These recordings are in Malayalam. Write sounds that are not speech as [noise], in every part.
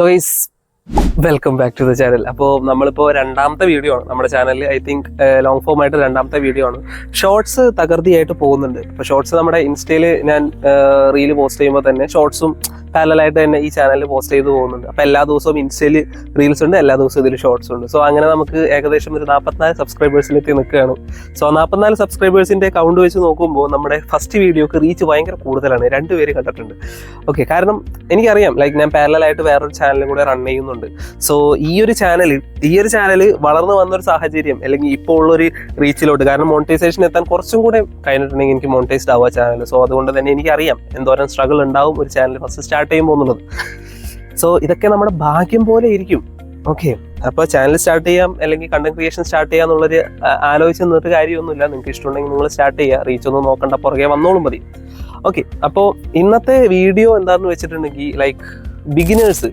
So is welcome back to the channel അപ്പോൾ നമ്മളിപ്പോൾ രണ്ടാമത്തെ വീഡിയോ ആണ്. നമ്മുടെ ചാനലിൽ ഐ തിങ്ക് ലോങ് ഫോം ആയിട്ട് രണ്ടാമത്തെ വീഡിയോ ആണ്. ഷോർട്സ് തകർത്തിയായിട്ട് പോകുന്നുണ്ട്. അപ്പോൾ ഷോർട്സ് നമ്മുടെ ഇൻസ്റ്റയിൽ ഞാൻ റീൽ പോസ്റ്റ് ചെയ്യുമ്പോൾ തന്നെ ഷോർട്സും പാരലായിട്ട് തന്നെ ഈ ചാനലിൽ പോസ്റ്റ് ചെയ്തു പോകുന്നുണ്ട്. അപ്പോൾ എല്ലാ ദിവസവും ഇൻസ്റ്റയിൽ റീൽസ് ഉണ്ട് എല്ലാ ദിവസവും ഇതിൽ ഷോർട്സ് ഉണ്ട്. സോ അങ്ങനെ നമുക്ക് ഏകദേശം ഒരു നാൽപ്പത്തിനാല് സബ്സ്ക്രൈബേഴ്സിലെത്തി നിൽക്കുകയാണ്. സോ നാൽപ്പത്തിനാല് സബ്സ്ക്രൈബേഴ്സിന്റെ കൗണ്ട് വെച്ച് നോക്കുമ്പോൾ നമ്മുടെ ഫസ്റ്റ് വീഡിയോക്ക് റീച്ച് ഭയങ്കര കൂടുതലാണ്. രണ്ടുപേര് കണ്ടിട്ടുണ്ട്. ഓക്കെ കാരണം എനിക്കറിയാം ലൈക്ക് ഞാൻ പാരലായിട്ട് വേറൊരു ചാനലും കൂടെ റൺ ചെയ്യുന്നുണ്ട്. സോ ഈ ഒരു ചാനലിൽ ഈ ഒരു ചാനൽ വളർന്നു വന്നൊരു സാഹചര്യം അല്ലെങ്കിൽ ഇപ്പോൾ ഉള്ളൊരു റീച്ചിലോട്ട് കാരണം മോണിറ്റൈസേഷൻ എത്താൻ കുറച്ചും കൂടെ കഴിഞ്ഞിട്ടുണ്ടെങ്കിൽ എനിക്ക് മോണിറ്റൈസ്ഡ് ആവുക ചാനൽ സോ അതുകൊണ്ട് തന്നെ എനിക്കറിയാം എന്തോരം സ്ട്രഗിൾ ഉണ്ടാവും ഒരു ചാനൽ ഫസ്റ്റ് സ്റ്റാർട്ട് ചെയ്യുമ്പോൾ എന്നുള്ളത് സോ ഇതൊക്കെ നമ്മുടെ ഭാഗ്യം പോലെ ഇരിക്കും. ഓക്കെ അപ്പോൾ ചാനൽ സ്റ്റാർട്ട് ചെയ്യാം അല്ലെങ്കിൽ കണ്ടന്റ് ക്രിയേഷൻ സ്റ്റാർട്ട് ചെയ്യാം എന്നുള്ളൊരു ആലോചിച്ച് നിന്നിട്ട് കാര്യമൊന്നുമില്ല. നിങ്ങൾക്ക് ഇഷ്ടമുണ്ടെങ്കിൽ നിങ്ങൾ സ്റ്റാർട്ട് ചെയ്യുക. റീച്ച് ഒന്നും നോക്കണ്ട പുറകെ വന്നോളും മതി. ഓക്കെ അപ്പോൾ ഇന്നത്തെ വീഡിയോ എന്താണെന്ന് വെച്ചിട്ടുണ്ടെങ്കിൽ ലൈക്ക് ബിഗിനേഴ്സ്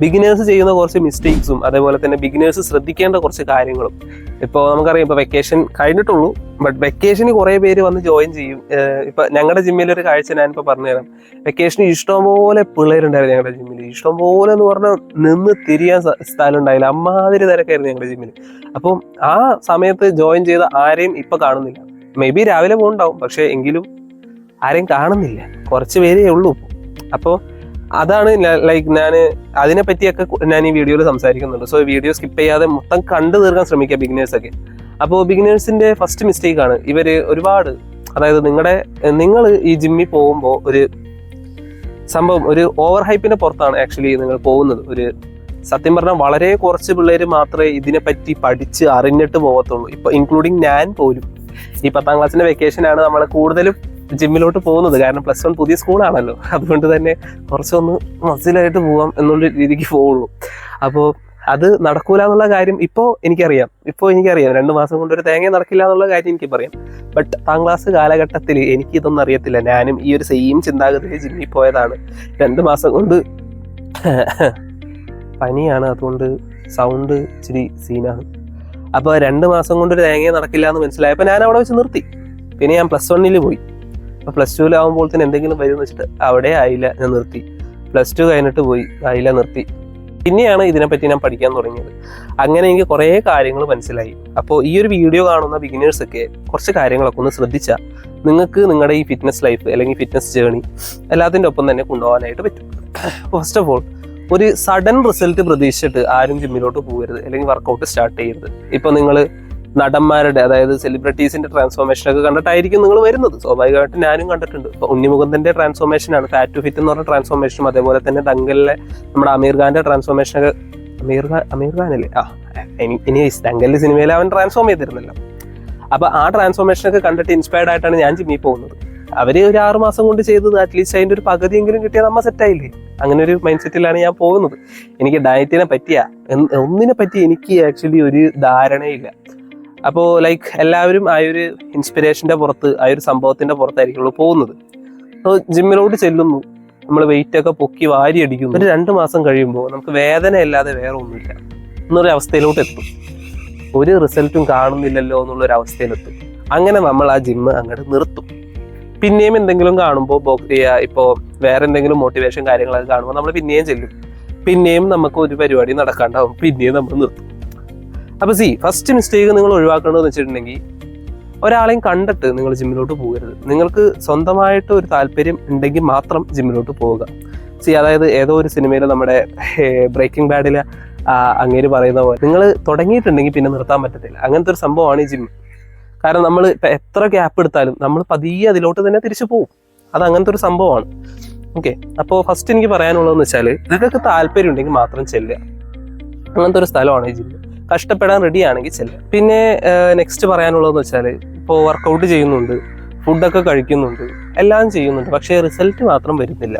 ബിഗിനേഴ്സ് ചെയ്യുന്ന കുറച്ച് മിസ്റ്റേക്സും അതേപോലെ തന്നെ ബിഗിനേഴ്സ് ശ്രദ്ധിക്കേണ്ട കുറച്ച് കാര്യങ്ങളും. ഇപ്പോൾ നമുക്കറിയാം ഇപ്പോൾ വെക്കേഷൻ കഴിഞ്ഞിട്ടുള്ളൂ. ബട്ട് വെക്കേഷന് കുറേ പേര് വന്ന് ജോയിൻ ചെയ്യും. ഇപ്പം ഞങ്ങളുടെ ജിമ്മിൽ ഒരു കാഴ്ച ഞാനിപ്പോൾ പറഞ്ഞുതരാം. വെക്കേഷന് ഇഷ്ടംപോലെ പിള്ളേരുണ്ടായിരുന്നു ഞങ്ങളുടെ ജിമ്മിൽ ഇഷ്ടംപോലെ എന്ന് പറഞ്ഞാൽ നിന്ന് തിരിയാൻ സ്ഥലം ഉണ്ടായില്ല അമ്മാതിരി തിരക്കായിരുന്നു ഞങ്ങളുടെ ജിമ്മിൽ അപ്പം ആ സമയത്ത് ജോയിൻ ചെയ്ത ആരെയും ഇപ്പം കാണുന്നില്ല. മേ ബി രാവിലെ പോകുന്നുണ്ടാവും പക്ഷേ എങ്കിലും ആരെയും കാണുന്നില്ല. കുറച്ച് പേരേ ഉള്ളൂ അപ്പോൾ അതാണ് ലൈക്ക് ഞാൻ അതിനെ പറ്റിയൊക്കെ ഞാൻ ഈ വീഡിയോയിൽ സംസാരിക്കുന്നുണ്ട്. സോ വീഡിയോ സ്കിപ്പ് ചെയ്യാതെ മൊത്തം കണ്ടു തീർക്കാൻ ശ്രമിക്കുക ബിഗിനേഴ്സൊക്കെ അപ്പോൾ ബിഗിനേഴ്സിന്റെ ഫസ്റ്റ് മിസ്റ്റേക്ക് ആണ് ഇവർ ഒരുപാട് അതായത് നിങ്ങളുടെ നിങ്ങൾ ഈ ജിമ്മിൽ പോകുമ്പോൾ ഒരു സംഭവം ഒരു ഓവർ ഹൈപ്പിന്റെ പുറത്താണ് ആക്ച്വലി നിങ്ങൾ പോകുന്നത്. ഒരു സത്യം പറഞ്ഞാൽ വളരെ കുറച്ച് പിള്ളേർ മാത്രമേ ഇതിനെപ്പറ്റി പഠിച്ച് അറിഞ്ഞിട്ട് പോകത്തുള്ളൂ. ഇപ്പൊ ഇൻക്ലൂഡിങ് ഞാൻ പോലും. ഈ പത്താം ക്ലാസ്സിന്റെ വെക്കേഷനാണ് നമ്മൾ കൂടുതലും ജിമ്മിലോട്ട് പോകുന്നത്. കാരണം പ്ലസ് വൺ പുതിയ സ്കൂളാണല്ലോ. അതുകൊണ്ട് തന്നെ കുറച്ചൊന്ന് മസിലായിട്ട് പോവാം എന്നുള്ള രീതിക്ക് പോവുള്ളൂ. അപ്പോൾ അത് നടക്കൂല എന്നുള്ള കാര്യം ഇപ്പോൾ എനിക്കറിയാം. ഇപ്പോൾ എനിക്കറിയാം. രണ്ട് മാസം കൊണ്ട് ഒരു തേങ്ങ നടക്കില്ല എന്നുള്ള കാര്യം എനിക്ക് പറയാം. ബട്ട് പത്താം ക്ലാസ് കാലഘട്ടത്തിൽ എനിക്ക് ഇതൊന്നും അറിയത്തില്ല. ഞാനും ഈ ഒരു സെയിം ചിന്താഗതിയിൽ ജിമ്മിൽ പോയതാണ്. രണ്ട് മാസം കൊണ്ട് [laughs] പനിയാണ്. അതുകൊണ്ട് സൗണ്ട് ഇച്ചിരി സീനാണ്. അപ്പോൾ രണ്ട് മാസം കൊണ്ട് ഒരു തേങ്ങ നടക്കില്ല എന്ന് മനസ്സിലായപ്പോൾ ഞാൻ അവിടെ വെച്ച് നിർത്തി. പിന്നെ ഞാൻ പ്ലസ് വണ്ണിൽ പോയി. അപ്പോൾ പ്ലസ് ടുവിലാവുമ്പോൾ തന്നെ എന്തെങ്കിലും വരുമെന്ന് വെച്ചിട്ട് അവിടെ ആയില്ല ഞാൻ നിർത്തി. പ്ലസ് ടു കഴിഞ്ഞിട്ട് പോയി ആയില്ല നിർത്തി. പിന്നെയാണ് ഇതിനെപ്പറ്റി ഞാൻ പഠിക്കാൻ തുടങ്ങിയത്. അങ്ങനെ എനിക്ക് കുറേ കാര്യങ്ങൾ മനസ്സിലായി. അപ്പോൾ ഈ ഒരു വീഡിയോ കാണുന്ന ബിഗിനേഴ്സ് ഒക്കെ കുറച്ച് കാര്യങ്ങളൊക്കെ ഒന്ന് ശ്രദ്ധിച്ചാൽ നിങ്ങൾക്ക് നിങ്ങളുടെ ഈ ഫിറ്റ്നസ് ലൈഫ് അല്ലെങ്കിൽ ഫിറ്റ്നസ് ജേണി എല്ലാത്തിന്റെ ഒപ്പം തന്നെ കൊണ്ടുപോകാനായിട്ട് പറ്റും. ഫസ്റ്റ് ഓഫ് ഓൾ ഒരു സഡൻ റിസൾട്ട് പ്രതീക്ഷിച്ചിട്ട് ആരും ജിമ്മിലോട്ട് പോകരുത് അല്ലെങ്കിൽ വർക്കൗട്ട് സ്റ്റാർട്ട് ചെയ്യരുത്. ഇപ്പം നിങ്ങൾ നടന്മാരുടെ അതായത് സെലിബ്രിറ്റീസിന്റെ ട്രാൻസ്ഫോർമേഷൻ ഒക്കെ കണ്ടിട്ടായിരിക്കും നിങ്ങൾ വരുന്നത്. സ്വാഭാവികമായിട്ട് ഞാനും കണ്ടിട്ടുണ്ട്. ഇപ്പൊ ഉണ്ണിമുകുന്ദന്റെ ട്രാൻസ്ഫോർമേഷൻ ആണ്. ഫാറ്റ് ടു ഫിറ്റ് എന്ന് പറഞ്ഞ ട്രാൻസ്ഫോർമേഷനും അതേപോലെ തന്നെ ദങ്കലിലെ നമ്മുടെ അമീർ ഖാന്റെ ട്രാൻസ്ഫോർമേഷൻ ഒക്കെ. അമീർ ഖാൻ അമീർ ഖാൻ അല്ലേ? ആ ഇനി- ദങ്കലിന്റെ സിനിമയിൽ അവൻ ട്രാൻസ്ഫോം ചെയ്തിരുന്നല്ലോ. അപ്പൊ ആ ട്രാൻസ്ഫോർമേഷൻ ഒക്കെ കണ്ടിട്ട് ഇൻസ്പയർഡ് ആയിട്ടാണ് ഞാൻ ജിമ്മി പോകുന്നത്. അവർ ഒരു ആറു മാസം കൊണ്ട് ചെയ്തത് അറ്റ്ലീസ്റ്റ് അതിന്റെ ഒരു പകുതിയെങ്കിലും കിട്ടിയാൽ നമ്മ സെറ്റ് ആയില്ലേ? അങ്ങനെ ഒരു മൈൻഡ് സെറ്റിലാണ് ഞാൻ പോകുന്നത്. എനിക്ക് ഡയറ്റിനെ പറ്റിയ ഒന്നിനെ പറ്റി എനിക്ക് ആക്ച്വലി ഒരു ധാരണയില്ല. അപ്പോൾ ലൈക്ക് എല്ലാവരും ആ ഒരു ഇൻസ്പിറേഷന്റെ പുറത്ത് ആ ഒരു സംഭവത്തിന്റെ പുറത്തായിരിക്കുള്ളൂ പോകുന്നത്. അപ്പോൾ ജിമ്മിലോട്ട് ചെല്ലുന്നു. നമ്മൾ വെയിറ്റ് ഒക്കെ പൊക്കി വാരി അടിക്കുന്നു. ഒരു രണ്ട് മാസം കഴിയുമ്പോൾ നമുക്ക് വേദന ഇല്ലാതെ വേറെ ഒന്നുമില്ല. എന്നൊരു അവസ്ഥയിലോട്ട് എത്തും. ഒരു റിസൾട്ടും കാണുന്നില്ലല്ലോ എന്നുള്ളൊരു അവസ്ഥയിലെത്തും. അങ്ങനെ നമ്മൾ ആ ജിമ്മ് അങ്ങോട്ട് നിർത്തും. പിന്നെയും എന്തെങ്കിലും കാണുമ്പോൾ ഇപ്പോൾ വേറെ എന്തെങ്കിലും മോട്ടിവേഷൻ കാര്യങ്ങളൊക്കെ കാണുമ്പോൾ നമ്മൾ പിന്നെയും ചെല്ലും. പിന്നെയും നമുക്ക് ഒരു പരിപാടി നടക്കാണ്ടാവും. പിന്നെയും നമ്മൾ നിർത്തും. അപ്പൊ സി ഫസ്റ്റ് മിസ്റ്റേക്ക് നിങ്ങൾ ഒഴിവാക്കേണ്ടതെന്ന് വെച്ചിട്ടുണ്ടെങ്കിൽ ഒരാളെയും കണ്ടിട്ട് നിങ്ങൾ ജിമ്മിലോട്ട് പോകരുത്. നിങ്ങൾക്ക് സ്വന്തമായിട്ട് ഒരു താല്പര്യം ഉണ്ടെങ്കിൽ മാത്രം ജിമ്മിലോട്ട് പോവുക. സി അതായത് ഏതോ ഒരു സിനിമയിൽ നമ്മുടെ ബ്രേക്കിംഗ് ബാഡിലെ അങ്ങേര് പറയുന്ന പോലെ. നിങ്ങൾ തുടങ്ങിയിട്ടുണ്ടെങ്കിൽ പിന്നെ നിർത്താൻ പറ്റത്തില്ല. അങ്ങനത്തെ ഒരു സംഭവമാണ് ഈ ജിം കാരണം നമ്മൾ എത്ര ഗ്യാപ്പ് എടുത്താലും നമ്മൾ പതിയെ അതിലോട്ട് തന്നെ തിരിച്ചു പോകും അത് അങ്ങനത്തെ ഒരു സംഭവമാണ്. ഓക്കെ അപ്പോൾ ഫസ്റ്റ് എനിക്ക് പറയാനുള്ളതെന്ന് വെച്ചാൽ നിങ്ങൾക്ക് താല്പര്യം ഉണ്ടെങ്കിൽ മാത്രം ചെല്ലുക. അങ്ങനത്തെ ഒരു സ്ഥലമാണ് ഈ ജിം കഷ്ടപ്പെടാൻ റെഡി ആണെങ്കിൽ ചെല്ലുക പിന്നെ നെക്സ്റ്റ് പറയാനുള്ളതെന്ന് വെച്ചാൽ ഇപ്പോൾ വർക്കൗട്ട് ചെയ്യുന്നുണ്ട് ഫുഡൊക്കെ കഴിക്കുന്നുണ്ട് എല്ലാം ചെയ്യുന്നുണ്ട് പക്ഷേ റിസൾട്ട് മാത്രം വരുന്നില്ല.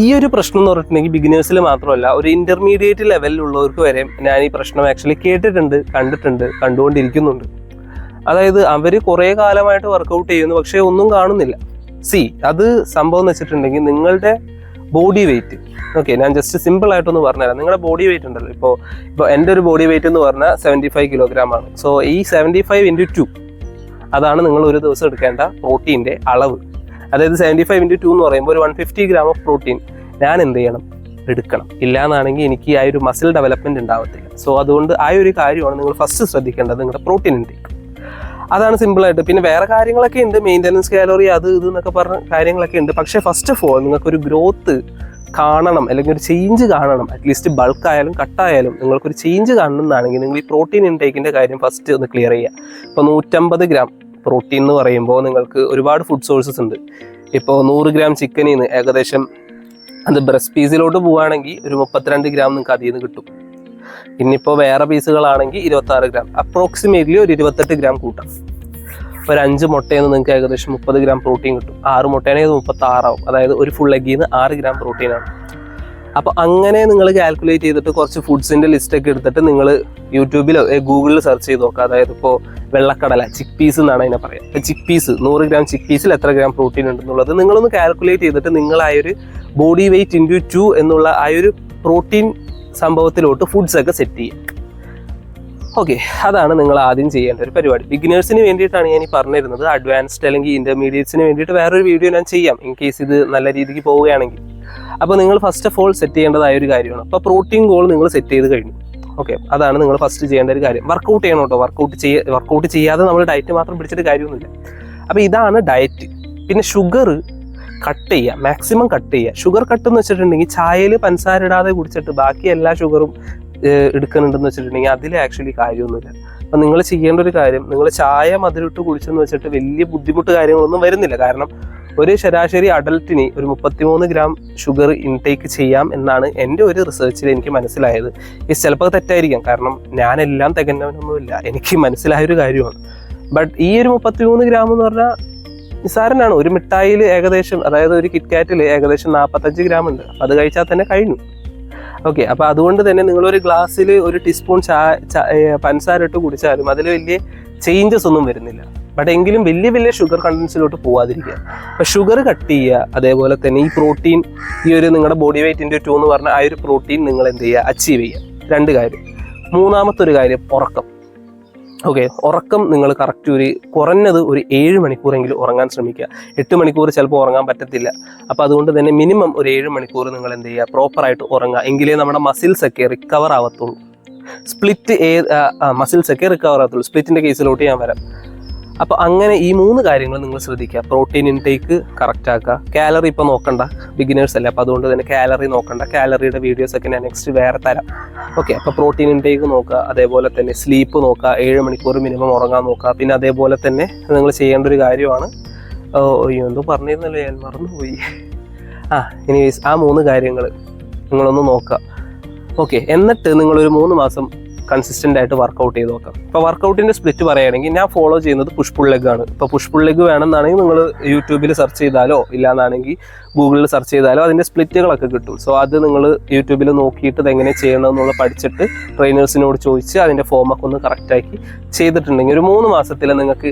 ഈ ഒരു പ്രശ്നം എന്ന് പറഞ്ഞിട്ടുണ്ടെങ്കിൽ ബിഗിനേഴ്സിൽ മാത്രമല്ല ഒരു ഇന്റർമീഡിയറ്റ് ലെവലിലുള്ളവർക്ക് വരെ ഞാൻ ഈ പ്രശ്നം ആക്ച്വലി കേട്ടിട്ടുണ്ട് കണ്ടിട്ടുണ്ട് കണ്ടുകൊണ്ടിരിക്കുന്നുണ്ട്. അതായത് അവർ കുറേ കാലമായിട്ട് വർക്കൗട്ട് ചെയ്യുന്നു പക്ഷേ ഒന്നും കാണുന്നില്ല. സി അത് സംഭവം എന്ന് വെച്ചിട്ടുണ്ടെങ്കിൽ നിങ്ങളുടെ ബോഡി വെയിറ്റ്. ഓക്കെ ഞാൻ ജസ്റ്റ് സിമ്പിൾ ആയിട്ടൊന്ന് പറഞ്ഞുതരാം. നിങ്ങളുടെ ബോഡി വെയിറ്റ് ഉണ്ടല്ലോ. ഇപ്പോൾ ഇപ്പോൾ എന്റെ ഒരു ബോഡി വെയിറ്റ് എന്ന് പറഞ്ഞാൽ സെവന്റി ഫൈവ് കിലോഗ്രാം ആണ്. സോ ഈ സെവന്റി ഫൈവ് ഇന്റു ടു അതാണ് നിങ്ങൾ ഒരു ദിവസം എടുക്കേണ്ട പ്രോട്ടീന്റെ അളവ്. അതായത് സെവന്റി ഫൈവ് ഇന്റു ടു എന്ന് പറയുമ്പോൾ ഒരു one fifty gram of protein ഞാൻ എന്ത് ചെയ്യണം? എടുക്കണം. ഇല്ലാന്നാണെങ്കിൽ എനിക്ക് ആ ഒരു മസിൽ ഡെവലപ്മെന്റ് ഉണ്ടാവത്തില്ല. സോ അതുകൊണ്ട് ആ ഒരു കാര്യമാണ് നിങ്ങൾ ഫസ്റ്റ് ശ്രദ്ധിക്കേണ്ടത് നിങ്ങളുടെ പ്രോട്ടീൻ ഇൻടേക്ക് അതാണ് സിമ്പിൾ ആയിട്ട്. പിന്നെ വേറെ കാര്യങ്ങളൊക്കെ ഉണ്ട്. മെയിന്റനൻസ് കാലറി അത് ഇത് എന്നൊക്കെ പറഞ്ഞ കാര്യങ്ങളൊക്കെ ഉണ്ട്. പക്ഷേ ഫസ്റ്റ് ഓഫ് ഓൾ നിങ്ങൾക്കൊരു ഗ്രോത്ത് കാണണം അല്ലെങ്കിൽ ഒരു ചേഞ്ച് കാണണം. അറ്റ്ലീസ്റ്റ് ബൾക്ക് ആയാലും കട്ടായാലും നിങ്ങൾക്കൊരു ചേഞ്ച് കാണണമെന്നാണെങ്കിൽ നിങ്ങൾ ഈ പ്രോട്ടീൻ ഇൻടേക്കിന്റെ കാര്യം ഫസ്റ്റ് ഒന്ന് ക്ലിയർ ചെയ്യുക. ഇപ്പോൾ നൂറ്റമ്പത് ഗ്രാം പ്രോട്ടീൻ എന്ന് പറയുമ്പോൾ നിങ്ങൾക്ക് ഒരുപാട് ഫുഡ് സോഴ്സസ് ഉണ്ട്. ഇപ്പോൾ നൂറ് ഗ്രാം ചിക്കനിൽ നിന്ന് ഏകദേശം അത് ബ്രസ്റ്റ് പീസിലോട്ട് പോവുകയാണെങ്കിൽ ഒരു മുപ്പത്തിരണ്ട് ഗ്രാം നിങ്ങൾക്ക് അതിൽ നിന്ന് കിട്ടും. ഇനിയിപ്പോൾ വേറെ പീസുകളാണെങ്കിൽ ഇരുപത്തി ആറ് ഗ്രാം അപ്രോക്സിമേറ്റ്ലി ഒരു ഇരുപത്തെട്ട് ഗ്രാം കൂട്ടാം. ഒരു അഞ്ച് മുട്ടയിൽ നിന്ന് നിങ്ങൾക്ക് ഏകദേശം മുപ്പത് ഗ്രാം പ്രോട്ടീൻ കിട്ടും. ആറ് മുട്ടയാണെങ്കിൽ മുപ്പത്തി ആറാവും അതായത് ഒരു ഫുൾ എഗ്ഗിൽ നിന്ന് ആറ് ഗ്രാം പ്രോട്ടീനാണ് അപ്പോൾ അങ്ങനെ നിങ്ങൾ കാൽക്കുലേറ്റ് ചെയ്തിട്ട് കുറച്ച് ഫുഡ്സിന്റെ ലിസ്റ്റൊക്കെ എടുത്തിട്ട് നിങ്ങൾ യൂട്യൂബിലോ ഗൂഗിളിൽ സെർച്ച് ചെയ്ത് നോക്കുക അതായത് ഇപ്പോൾ വെള്ളക്കടല ചിക്ക് പീസ് എന്നാണ് അതിനെ പറയുക അപ്പോൾ ചിക്ക് പീസ് നൂറ് ഗ്രാം ചിക്ക് പീസിൽ എത്ര ഗ്രാം പ്രോട്ടീൻ ഉണ്ടെന്നുള്ളത് നിങ്ങളൊന്ന് കാൽക്കുലേറ്റ് ചെയ്തിട്ട് നിങ്ങളായൊരു ബോഡി വെയിറ്റ് ഇന്റു ടു എന്നുള്ള ആ ഒരു പ്രോട്ടീൻ സംഭവത്തിലോട്ട് ഫുഡ്സ് ഒക്കെ സെറ്റ് ചെയ്യുക. ഓക്കെ അതാണ് നിങ്ങൾ ആദ്യം ചെയ്യേണ്ട ഒരു പരിപാടി. ബിഗിനേഴ്സിന് വേണ്ടിയിട്ടാണ് ഞാൻ ഈ പറഞ്ഞിരുന്നത്. അഡ്വാൻസ്ഡ് അല്ലെങ്കിൽ ഇന്റർമീഡിയറ്റ്സിന് വേണ്ടിയിട്ട് വേറൊരു വീഡിയോ ഞാൻ ചെയ്യാം ഇൻ കേസ് ഇത് നല്ല രീതിക്ക് പോവുകയാണെങ്കിൽ. അപ്പോൾ നിങ്ങൾ ഫസ്റ്റ് ഓഫ് ഓൾ സെറ്റ് ചെയ്യേണ്ടതായ ഒരു കാര്യമാണ്. അപ്പോൾ പ്രോട്ടീൻ ഗോൾ നിങ്ങൾ സെറ്റ് ചെയ്ത് കഴിഞ്ഞു. ഓക്കെ അതാണ് നിങ്ങൾ ഫസ്റ്റ് ചെയ്യേണ്ട ഒരു കാര്യം. വർക്കൗട്ട് ചെയ്യണം കേട്ടോ. വർക്കൗട്ട് ചെയ്യ വർക്കൗട്ട് ചെയ്യാതെ നമ്മൾ ഡയറ്റ് മാത്രം പിടിച്ചിട്ട് കാര്യമൊന്നുമില്ല. അപ്പോൾ ഇതാണ് ഡയറ്റ് പിന്നെ ഷുഗർ കട്ട് ചെയ്യുക. മാക്സിമം കട്ട് ചെയ്യുക. ഷുഗർ കട്ട് എന്ന് വെച്ചിട്ടുണ്ടെങ്കിൽ ചായയിൽ പഞ്ചസാര ഇടാതെ കുടിച്ചിട്ട് ബാക്കി എല്ലാ ഷുഗറും എടുക്കുന്നുണ്ടെന്ന് വെച്ചിട്ടുണ്ടെങ്കിൽ അതിൽ ആക്ച്വലി കാര്യമൊന്നുമില്ല. അപ്പം നിങ്ങൾ ചെയ്യേണ്ട ഒരു കാര്യം നിങ്ങൾ ചായ മധുരിട്ട് കുടിച്ചെന്ന് വെച്ചിട്ട് വലിയ ബുദ്ധിമുട്ട് കാര്യങ്ങളൊന്നും വരുന്നില്ല. കാരണം ഒരു ശരാശരി അഡൽട്ടിന് ഒരു മുപ്പത്തിമൂന്ന് ഗ്രാം ഷുഗർ ഇൻടേക്ക് ചെയ്യാം എന്നാണ് എന്റെ ഒരു റിസർച്ചിൽ എനിക്ക് മനസ്സിലായത്. ഇത് ചിലപ്പോൾ തെറ്റായിരിക്കാം. കാരണം ഞാനെല്ലാം തികഞ്ഞവനൊന്നുമില്ല. എനിക്ക് മനസ്സിലായ ഒരു കാര്യമാണ്. ബട്ട് ഈ ഒരു മുപ്പത്തിമൂന്ന് ഗ്രാം എന്ന് പറഞ്ഞാൽ നിസ്സാരനാണ് ഒരു മിഠായിൽ ഏകദേശം അതായത് ഒരു കിറ്റ്കാറ്റിൽ ഏകദേശം നാൽപ്പത്തഞ്ച് ഗ്രാം ഉണ്ട്. അത് കഴിച്ചാൽ തന്നെ കഴിഞ്ഞു. ഓക്കെ അപ്പോൾ അതുകൊണ്ട് തന്നെ നിങ്ങളൊരു ഗ്ലാസ്സിൽ ഒരു ടീസ്പൂൺ പഞ്ചസാര ഇട്ട് കുടിച്ചാലും അതിൽ വലിയ ചേഞ്ചസ് ഒന്നും വരുന്നില്ല. ബട്ട് എങ്കിലും വലിയ വലിയ ഷുഗർ കണ്ടൻസിലോട്ട് പോവാതിരിക്കുക. അപ്പം ഷുഗർ കട്ട് ചെയ്യുക അതേപോലെ തന്നെ ഈ പ്രോട്ടീൻ ഈ ഒരു നിങ്ങളുടെ ബോഡി വെയ്റ്റിന്റെ ടു എന്ന് പറഞ്ഞ ആ ഒരു പ്രോട്ടീൻ നിങ്ങൾ എന്ത് ചെയ്യുക അച്ചീവ് ചെയ്യുക. രണ്ട് കാര്യം. മൂന്നാമത്തെ ഒരു കാര്യം ഉറക്കം. ഓക്കെ ഉറക്കം നിങ്ങൾ കറക്റ്റ് ഒരു കുറഞ്ഞത് ഒരു ഏഴ് മണിക്കൂറെങ്കിലും ഉറങ്ങാൻ ശ്രമിക്കുക. എട്ട് മണിക്കൂർ ചിലപ്പോൾ ഉറങ്ങാൻ പറ്റത്തില്ല. അപ്പോൾ അതുകൊണ്ട് തന്നെ മിനിമം ഒരു ഏഴ് മണിക്കൂർ നിങ്ങൾ എന്ത് ചെയ്യുക? പ്രോപ്പറായിട്ട് ഉറങ്ങുക. എങ്കിലേ നമ്മുടെ മസിൽസ് ഒക്കെ റിക്കവർ ആവത്തുള്ളൂ. സ്പ്ലിറ്റ് ഏ മസിൽസ് ഒക്കെ റിക്കവർ ആവത്തുള്ളൂ. സ്പ്ലിറ്റിന്റെ കേസിലോട്ട് ഞാൻ വരാം. അപ്പോൾ അങ്ങനെ ഈ മൂന്ന് കാര്യങ്ങൾ നിങ്ങൾ ശ്രദ്ധിക്കുക. പ്രോട്ടീൻ ഇൻടേക്ക് കറക്റ്റ് ആക്കുക. കാലറി ഇപ്പോൾ നോക്കണ്ട ബിഗിനേഴ്സ് അല്ലേ? അപ്പോൾ അതുകൊണ്ട് തന്നെ കാലറി നോക്കണ്ട. കാലറിയുടെ വീഡിയോസ് ഒക്കെ ഞാൻ നെക്സ്റ്റ് വേറെ തരാം. ഓക്കെ അപ്പോൾ പ്രോട്ടീൻ ഇൻടേക്ക് നോക്കുക അതേപോലെ തന്നെ സ്ലീപ്പ് നോക്കുക ഏഴ് മണിക്കൂർ മിനിമം ഉറങ്ങാൻ നോക്കുക. പിന്നെ അതേപോലെ തന്നെ നിങ്ങൾ ചെയ്യേണ്ട ഒരു കാര്യമാണ്. അയ്യോ എന്തോ പറഞ്ഞിരുന്നല്ലോ ഞാൻ മറന്നുപോയി. ആ ഇനി ആ മൂന്ന് കാര്യങ്ങൾ നിങ്ങളൊന്ന് നോക്കുക. ഓക്കെ എന്നിട്ട് നിങ്ങളൊരു മൂന്ന് മാസം കൺസിസ്റ്റന്റ് ആയിട്ട് വർക്കൗട്ട് ചെയ്ത് നോക്കാം. ഇപ്പോൾ വർക്കൗട്ടിന്റെ സ്പ്ലിറ്റ് പറയുകയാണെങ്കിൽ ഞാൻ ഫോളോ ചെയ്യുന്നത് പുഷ് പുൾ ലെഗ് ആണ്. ഇപ്പോൾ പുഷ് പുൾ ലെഗ് വേണമെന്നാണെങ്കിൽ നിങ്ങൾ യൂട്യൂബിൽ സെർച്ച് ചെയ്താലോ ഇല്ലാന്നാണെങ്കിൽ ഗൂഗിളിൽ സെർച്ച് ചെയ്താലോ അതിന്റെ സ്പ്ലിറ്റുകളൊക്കെ കിട്ടും. സോ അത് നിങ്ങൾ യൂട്യൂബിൽ നോക്കിയിട്ട് എങ്ങനെ ചെയ്യണം എന്നുള്ളത് പഠിച്ചിട്ട് ട്രെയിനേഴ്സിനോട് ചോദിച്ച് അതിന്റെ ഫോമൊക്കെ ഒന്ന് കറക്റ്റാക്കി ചെയ്തിട്ടുണ്ടെങ്കിൽ ഒരു മൂന്ന് മാസത്തിൽ നിങ്ങൾക്ക്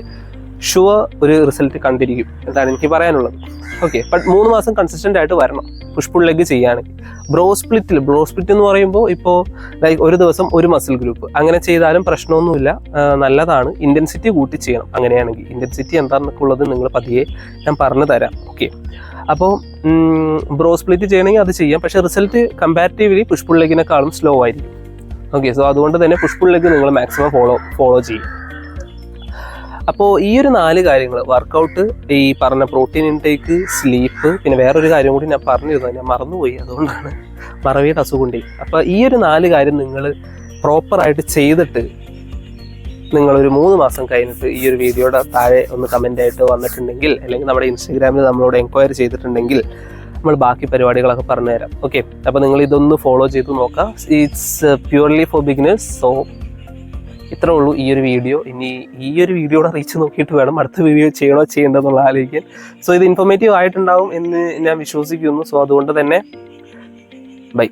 ഷുവർ ഒരു റിസൾട്ട് കണ്ടിരിക്കും. എന്താണ് എനിക്ക് പറയാനുള്ളത്. ഓക്കെ ബട്ട് മൂന്ന് മാസം കൺസിസ്റ്റന്റ് ആയിട്ട് വരണം. പുഷ് പുൾ ലെഗ് ചെയ്യുകയാണെങ്കിൽ ബ്രോ സ്പ്ലിറ്റിൽ ബ്രോ സ്പ്ലിറ്റ് എന്ന് പറയുമ്പോൾ ഇപ്പോൾ ലൈക്ക് ഒരു ദിവസം ഒരു മസിൽ ഗ്രൂപ്പ് അങ്ങനെ ചെയ്താലും പ്രശ്നമൊന്നുമില്ല. നല്ലതാണ്. ഇന്റൻസിറ്റി കൂട്ടി ചെയ്യണം. അങ്ങനെയാണെങ്കിൽ. ഇന്റൻസിറ്റി എന്താണെന്നൊക്കെ ഉള്ളത് നിങ്ങൾ പതിയെ ഞാൻ പറഞ്ഞു തരാം. ഓക്കെ അപ്പോൾ ബ്രോ സ്പ്ലിറ്റ് ചെയ്യണമെങ്കിൽ അത് ചെയ്യാം. പക്ഷേ റിസൾട്ട് കമ്പാരിറ്റീവ്ലി പുഷ് പുൾ ലെഗിനേക്കാളും സ്ലോ ആയിരിക്കും. ഓക്കെ സോ അതുകൊണ്ട് തന്നെ പുഷ്പുൾ ലെഗ് നിങ്ങൾ മാക്സിമം ഫോളോ ഫോളോ ചെയ്യും. അപ്പോൾ ഈ ഒരു നാല് കാര്യങ്ങൾ വർക്കൗട്ട് ഈ പറഞ്ഞ പ്രോട്ടീൻ ഇൻടേക്ക് സ്ലീപ്പ് പിന്നെ വേറൊരു കാര്യം കൂടി ഞാൻ പറഞ്ഞിരുന്നു ഞാൻ മറന്നുപോയി അതുകൊണ്ടാണ് മറവിയുടെ അസുഖമുണ്ടേ അപ്പോൾ ഈ ഒരു നാല് കാര്യം നിങ്ങൾ പ്രോപ്പറായിട്ട് ചെയ്തിട്ട് നിങ്ങളൊരു മൂന്ന് മാസം കഴിഞ്ഞിട്ട് ഈ ഒരു വീഡിയോയുടെ താഴെ ഒന്ന് കമന്റ് ആയിട്ട് വന്നിട്ടുണ്ടെങ്കിൽ അല്ലെങ്കിൽ നമ്മുടെ ഇൻസ്റ്റാഗ്രാമിൽ നമ്മളോട് എൻക്വയറി ചെയ്തിട്ടുണ്ടെങ്കിൽ നമ്മൾ ബാക്കി പരിപാടികളൊക്കെ പറഞ്ഞുതരാം. ഓക്കെ അപ്പോൾ നിങ്ങൾ ഇതൊന്ന് ഫോളോ ചെയ്ത് നോക്കാം. It's purely for beginners so ഇത്രേ ഉള്ളൂ ഈ ഒരു വീഡിയോ. ഇനി ഈ ഒരു വീഡിയോയുടെ റീച്ച് നോക്കിയിട്ട് വേണം അടുത്ത വീഡിയോ ചെയ്യണോ ചെയ്യേണ്ടതെന്നുള്ള ആലോചിക്കാൻ. സോ ഇത് ഇൻഫോർമേറ്റീവ് ആയിട്ടുണ്ടാവും എന്ന് ഞാൻ വിശ്വസിക്കുന്നു. സോ അതുകൊണ്ട് തന്നെ ബൈ